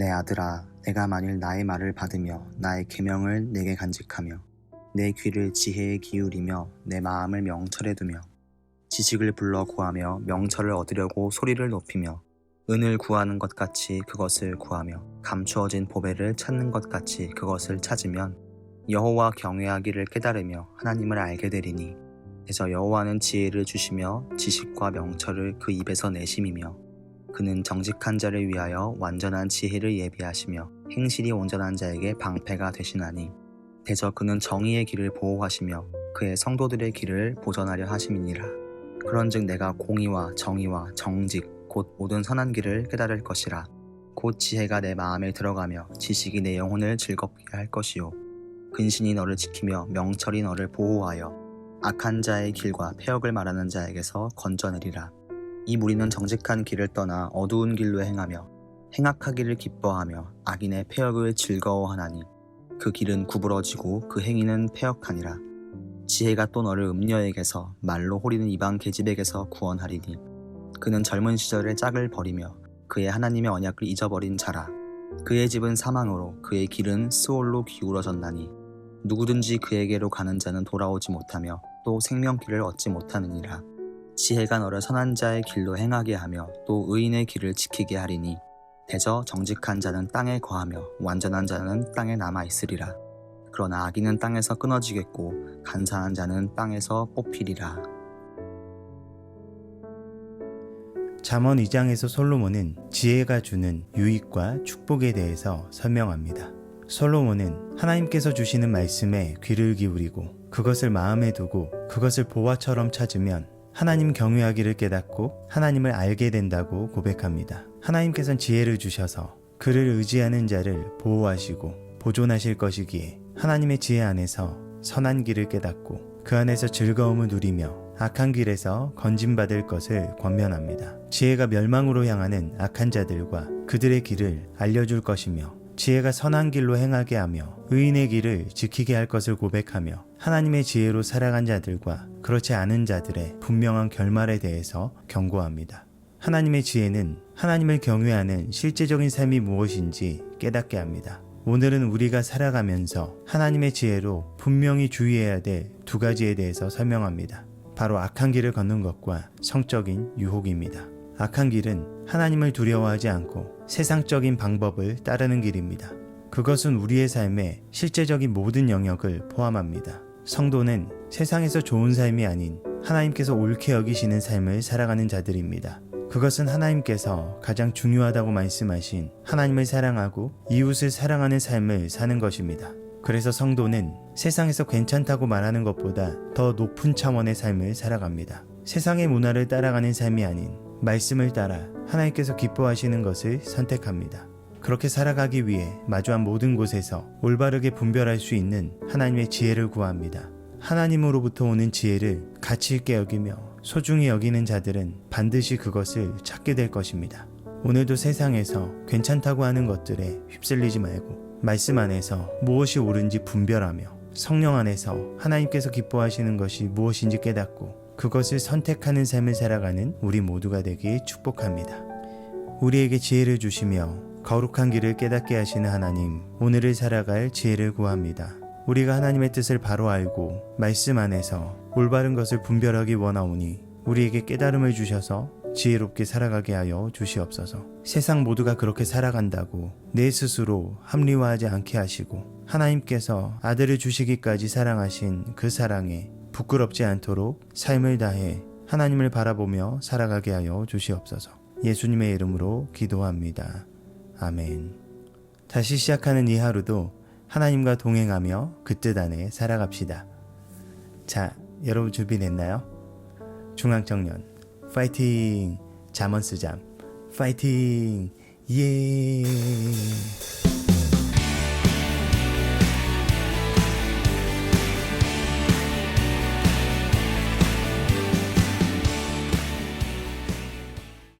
내 아들아 내가 만일 나의 말을 받으며 나의 계명을 내게 간직하며 내 귀를 지혜에 기울이며 내 마음을 명철에 두며 지식을 불러 구하며 명철을 얻으려고 소리를 높이며 은을 구하는 것 같이 그것을 구하며 감추어진 보배를 찾는 것 같이 그것을 찾으면 여호와 경외하기를 깨달으며 하나님을 알게 되리니 그래서 여호와는 지혜를 주시며 지식과 명철을 그 입에서 내심이며 그는 정직한 자를 위하여 완전한 지혜를 예비하시며 행실이 온전한 자에게 방패가 되시나니. 대저 그는 정의의 길을 보호하시며 그의 성도들의 길을 보전하려 하심이니라. 그런즉 내가 공의와 정의와 정직 곧 모든 선한 길을 깨달을 것이라. 곧 지혜가 내 마음에 들어가며 지식이 내 영혼을 즐겁게 할 것이요. 근신이 너를 지키며 명철이 너를 보호하여 악한 자의 길과 폐역을 말하는 자에게서 건져내리라 이 무리는 정직한 길을 떠나 어두운 길로 행하며 행악하기를 기뻐하며 악인의 폐역을 즐거워하나니 그 길은 구부러지고 그 행위는 폐역하니라. 지혜가 또 너를 음녀에게서 말로 호리는 이방 계집에게서 구원하리니 그는 젊은 시절의 짝을 버리며 그의 하나님의 언약을 잊어버린 자라. 그의 집은 사망으로 그의 길은 스올로 기울어졌나니 누구든지 그에게로 가는 자는 돌아오지 못하며 또 생명길을 얻지 못하느니라 지혜가 너를 선한 자의 길로 행하게 하며 또 의인의 길을 지키게 하리니 대저 정직한 자는 땅에 거하며 완전한 자는 땅에 남아 있으리라 그러나 악인은 땅에서 끊어지겠고 간사한 자는 땅에서 뽑히리라 잠언 2장에서 솔로몬은 지혜가 주는 유익과 축복에 대해서 설명합니다. 솔로몬은 하나님께서 주시는 말씀에 귀를 기울이고 그것을 마음에 두고 그것을 보화처럼 찾으면 하나님 경외하기를 깨닫고 하나님을 알게 된다고 고백합니다. 하나님께서는 지혜를 주셔서 그를 의지하는 자를 보호하시고 보존하실 것이기에 하나님의 지혜 안에서 선한 길을 깨닫고 그 안에서 즐거움을 누리며 악한 길에서 건진받을 것을 권면합니다. 지혜가 멸망으로 향하는 악한 자들과 그들의 길을 알려줄 것이며 지혜가 선한 길로 행하게 하며 의인의 길을 지키게 할 것을 고백하며 하나님의 지혜로 살아간 자들과 그렇지 않은 자들의 분명한 결말에 대해서 경고합니다. 하나님의 지혜는 하나님을 경외하는 실제적인 삶이 무엇인지 깨닫게 합니다. 오늘은 우리가 살아가면서 하나님의 지혜로 분명히 주의해야 될 두 가지에 대해서 설명합니다. 바로 악한 길을 걷는 것과 성적인 유혹입니다. 악한 길은 하나님을 두려워하지 않고 세상적인 방법을 따르는 길입니다. 그것은 우리의 삶의 실제적인 모든 영역을 포함합니다. 성도는 세상에서 좋은 삶이 아닌 하나님께서 옳게 여기시는 삶을 살아가는 자들입니다. 그것은 하나님께서 가장 중요하다고 말씀하신 하나님을 사랑하고 이웃을 사랑하는 삶을 사는 것입니다. 그래서 성도는 세상에서 괜찮다고 말하는 것보다 더 높은 차원의 삶을 살아갑니다. 세상의 문화를 따라가는 삶이 아닌 말씀을 따라 하나님께서 기뻐하시는 것을 선택합니다. 그렇게 살아가기 위해 마주한 모든 곳에서 올바르게 분별할 수 있는 하나님의 지혜를 구합니다. 하나님으로부터 오는 지혜를 가치 있게 여기며 소중히 여기는 자들은 반드시 그것을 찾게 될 것입니다. 오늘도 세상에서 괜찮다고 하는 것들에 휩쓸리지 말고 말씀 안에서 무엇이 옳은지 분별하며 성령 안에서 하나님께서 기뻐하시는 것이 무엇인지 깨닫고 그것을 선택하는 삶을 살아가는 우리 모두가 되길 축복합니다. 우리에게 지혜를 주시며 거룩한 길을 깨닫게 하시는 하나님, 오늘을 살아갈 지혜를 구합니다. 우리가 하나님의 뜻을 바로 알고 말씀 안에서 올바른 것을 분별하기 원하오니 우리에게 깨달음을 주셔서 지혜롭게 살아가게 하여 주시옵소서. 세상 모두가 그렇게 살아간다고 내 스스로 합리화하지 않게 하시고 하나님께서 아들을 주시기까지 사랑하신 그 사랑에 부끄럽지 않도록 삶을 다해 하나님을 바라보며 살아가게 하여 주시옵소서. 예수님의 이름으로 기도합니다. 아멘. 다시 시작하는 이 하루도 하나님과 동행하며 그 뜻 안에 살아갑시다. 자, 여러분 준비됐나요? 중앙청년 파이팅! 잠언 쓰잠 파이팅! 예!